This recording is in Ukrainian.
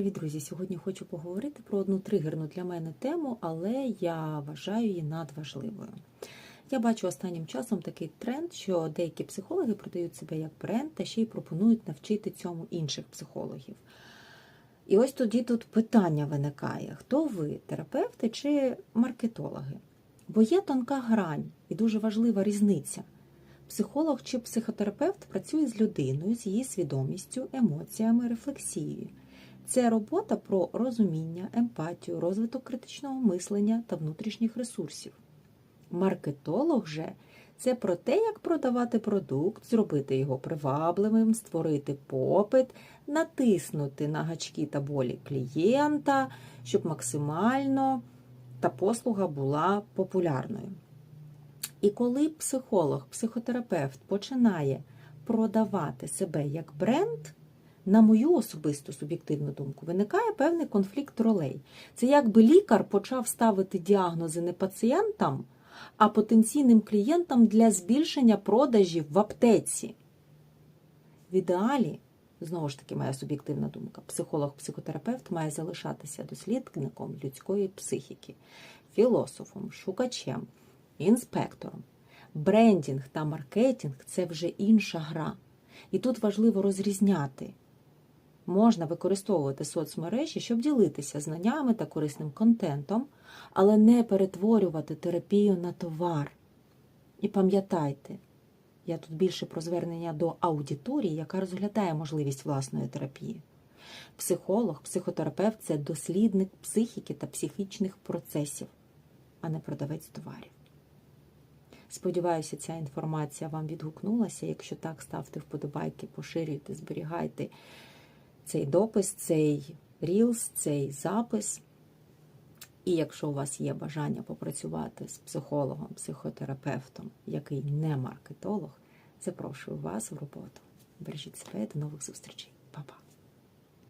Привіт, друзі! Сьогодні хочу поговорити про одну тригерну для мене тему, але я вважаю її надважливою. Я бачу останнім часом такий тренд, що деякі психологи продають себе як бренд та ще й пропонують навчити цьому інших психологів. І ось тоді тут питання виникає: хто ви, терапевти чи маркетологи? Бо є тонка грань і дуже важлива різниця. Психолог чи психотерапевт працює з людиною, з її свідомістю, емоціями, рефлексією. Це робота про розуміння, емпатію, розвиток критичного мислення та внутрішніх ресурсів. Маркетолог же це про те, як продавати продукт, зробити його привабливим, створити попит, натиснути на гачки та болі клієнта, щоб максимально та послуга була популярною. І коли психолог, психотерапевт починає продавати себе як бренд, на мою особисту суб'єктивну думку, виникає певний конфлікт ролей. Це якби лікар почав ставити діагнози не пацієнтам, а потенційним клієнтам для збільшення продажів в аптеці. В ідеалі, знову ж таки, моя суб'єктивна думка, психолог-психотерапевт має залишатися дослідником людської психіки, філософом, шукачем, інспектором. Брендінг та маркетинг це вже інша гра. І тут важливо розрізняти. Можна використовувати соцмережі, щоб ділитися знаннями та корисним контентом, але не перетворювати терапію на товар. І пам'ятайте, я тут більше про звернення до аудиторії, яка розглядає можливість власної терапії. Психолог, психотерапевт це дослідник психіки та психічних процесів, а не продавець товарів. Сподіваюся, ця інформація вам відгукнулася. Якщо так, ставте вподобайки, поширюйте, зберігайте цей допис, цей рілс, цей запис. І якщо у вас є бажання попрацювати з психологом, психотерапевтом, який не маркетолог, запрошую вас в роботу. Бережіть себе, до нових зустрічей. Па-па!